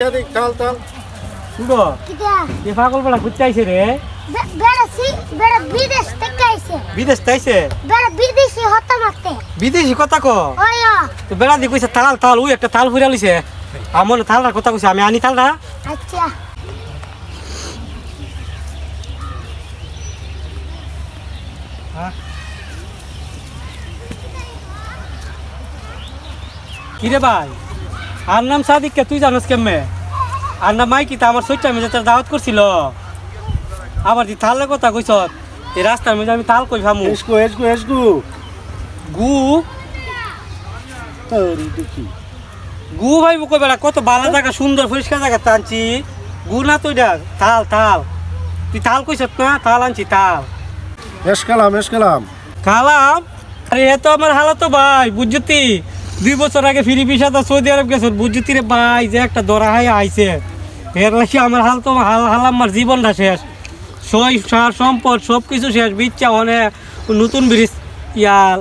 এদিক তাল তাল। শুনো কিটা? পাগল বেড়া ঘুরতে আইছে রে? বে- বেড়া বিদেশ থেকে আইছে। বিদেশ তাইছে বেড়া বিদেশি হতে মারতে। বিদেশি কথা কো ওই তো বেড়া দি কইছে তাল তাল ওই একটা তাল ফুরা তালটার কথা কইছে আমি আনি আচ্ছা। কি রে ভাই? আর নাম সাদিক কে তুই জানোস কেমনে? আর নাম মাইকি তা আমার সইটা আমি যাতে দাওয়াত করছিল। আবার দি তালের কথা কইছ এই রাস্তার মধ্যে আমি তাল কই ফামু এসকো এসকো এসকো গু? তোরি দেখি। গু ভাই কই বেড়া? কত ভালো জায়গা সুন্দর পরিষ্কার জায়গা টানছি গু না তুই এটা তাল তাল তুই তাল কইছ না তাল আনছি তাল এসকালাম এসকালাম কালাম? আরে এ তো আমার হালাতো ভাই বুঝতি দুই বছর আগে ফিরি পিসা তো সৌদি আরব গেছে বুঝতি রে ভাই, যে একটা দরা হাই আইছে। এর লাগি আমার হাল তো হাল হাল আমার জীবনটা শেষ। সই, সার, সম্পদ সব কিছু শেষ, বিচ্ছা অনেক নতুন ব্রিজ ইয়াল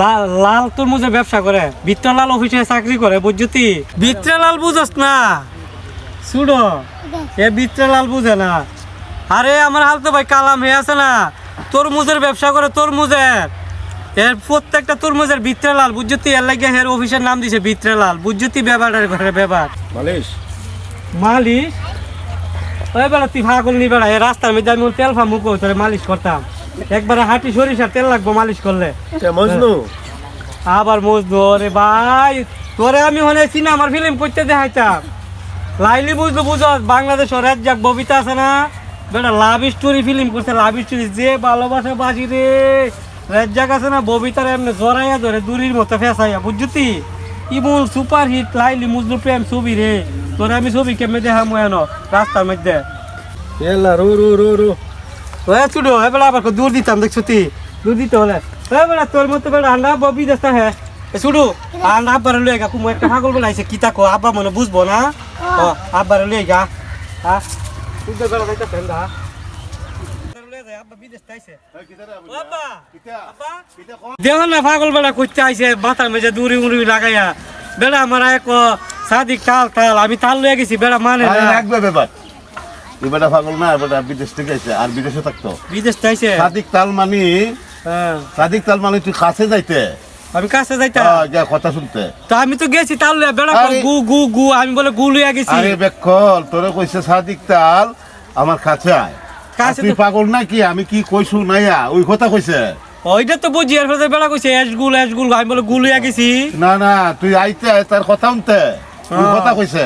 লাল লাল তরমুজের ব্যবসা করে, বিত্তলাল অফিসে চাকরি করে বুঝতি বিত্তলাল বুঝস না? শুনো, এ বিত্তলাল বুঝে না। আরে, আমার হাল তো ভাই কালাম হয়ে আছে না। তরমুজের ব্যবসা করে তরমুজের। এর প্রত্যেকটা তরমুজের বিত্রেলাল বুঝতি এর লাগে এর অফিসের নাম দিছে বিত্রেলাল বুঝতি ব্যাপারের ঘরে ব্যাপার মালিশ? মালিশ? ওই বেড়া তুই ভাগল নি বেড়া রাস্তার মধ্যে আমি ওর তেল ফামু তোরে মালিশ করতাম। একবারে হাঁটি সরিষার তেল লাগবো মালিশ করলে। কে মজনু? আবার মজদু রে ভাই তোরে আমি হলে সিনেমার ফিল্ম করতে দেখাইতাম। লাইলি বুঝলো বুঝো বাংলাদেশ রাজ্জাক ববিতা আছে না? বেটা লাভ স্টোরি ফিল্ম করছে লাভ স্টোরি যে ভালোবাসা বাজি রে। রাজ্জাক আছে না ববিতার এমনি জড়াইয়া ধরে দূরির মতো ফেসাইয়া বুঝছি ইমুল সুপার হিট লাইলি মুজলু প্রেম ছবি রে। তোরে আমি ছবি কেমনে দেখাম এনো রাস্তার মধ্যে? এলা রু রু রু রু। ওই ছুটো এবেলা আবার দূর দিতাম দেখছ তুই দূর দিতে হলে। ওই বেলা তোর মতো বেলা আন্ডা ববি দেস্তা হ্যাঁ ছুটু আন্ডা আব্বার লয়ে গা কুমু একটা পাগল বেলা আইছে কিতা কো আব্বা মনে বুঝব না? ও। আব্বার লয়ে গা। হ্যাঁ তুই তো বেলা যাইতে ফেন্দা না পাগল বেলা করতে আইছে মাথার মেঝে দূরি উড়ি লাগাইয়া। বেড়া আমার এক সাদিক তাল তাল আমি তাল লয়ে গেছি বেড়া মানে রাখবে ব্যাপার। এবারটা পাগল না এবারটা বিদেশ থেকে আইছে আর বিদেশে থাকতো। বিদেশ তাইছে সাদিক তাল মানি হ্যাঁ। সাদিক তাল মানি তুই কাছে যাইতে। আমি কাছে যাইতাম। আহ, যা কথা শুনতে। তো আমি তো গেছি তাল লইয়া বেড়া গু গু গু আমি বলে গু লইয়া গেছি। আরে বেক্ষল তোরে কইছে সাদিক তাল আমার কাছে আয়। তুই পাগল না কি? আমি কি কইছু নাইয়া? ওই কথা কইছে? ওইটা তো বুঝি এর ফলে বেড়া কইছে এস গুল এস গুল আমি বলে গু লইয়া গেছি না না তুই আইতে তার কথা শুনতে। ওই কথা কইছে।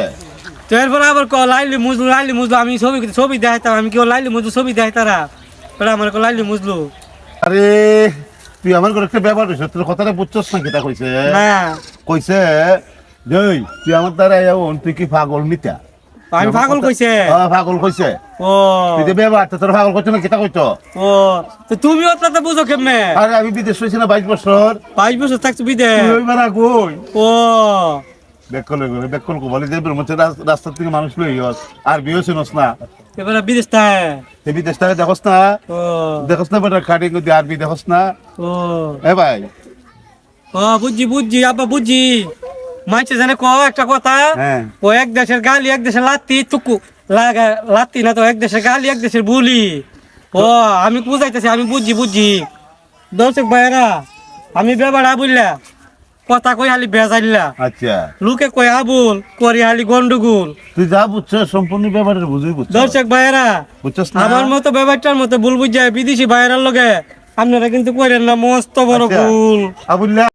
তো এরপরে আবার ক লাইলি মুজলু লাইলি মুজলু আমি ছবি ছবি দেখাইতাম আমি কি লাইলি মুজলু ছবি দেখাইতারা? বেড়া আমার কো লাইলি মুজলু। আরে তুই আমার করে একটা ব্যাপার হইছে তোর কথাটা বুঝছস না কিটা কইছে? না। কইছে জয় তুই আমার দ্বারা তুই কি পাগল নিতা আমি পাগল কইছে। হ্যাঁ, পাগল কইছে। ও। তুই তো তোর পাগল করছে না কিতা কইতো ও তো তুমি ওটা বুঝো কেমনে? আরে আমি বিদেশ হয়েছি না বাইশ বছর। বাইশ বছর থাকছো বিদে তুই মারা কই? ও। বেকল করে বেকল কো বলে দেবের মধ্যে রাস্তা থেকে মানুষ লই হস আর বিয়ে চিনস না। এবারে বিদেশ থাকে। এই বিদেশটাকে দেখস না। ও। দেখস না বেটা খাটি কই আরবি দেখস না। ও। এ ভাই। ও বুঝছি বুঝছি আব্বা বুঝছি। মাইছে জানে ক একটা কথা? হ্যাঁ। ও এক দেশের গালি এক দেশের লাত্তি চুকু লাগা লাত্তি না তো এক দেশের গালি এক দেশের বুলি। ও আমি বুঝাইতেছি আমি বুঝছি বুঝি। দর্শক ভাইরা আমি বেবাড়া বুঝলা কথা কই হালি বেজাইলা আচ্ছা। লোকে কই আবুল করি হালি গন্ডগোল। তুই যা বুঝছ সম্পূর্ণ ব্যাপারের বুঝুই বুঝছ দর্শক ভাইরা বুঝছস না? আমার মতো ব্যাপারটার মতো ভুল বুঝায় বিদেশি ভাইরার লগে আপনারা কিন্তু করেন না মস্ত বড় আচ্ছা। ভুল। আবুল্লাহ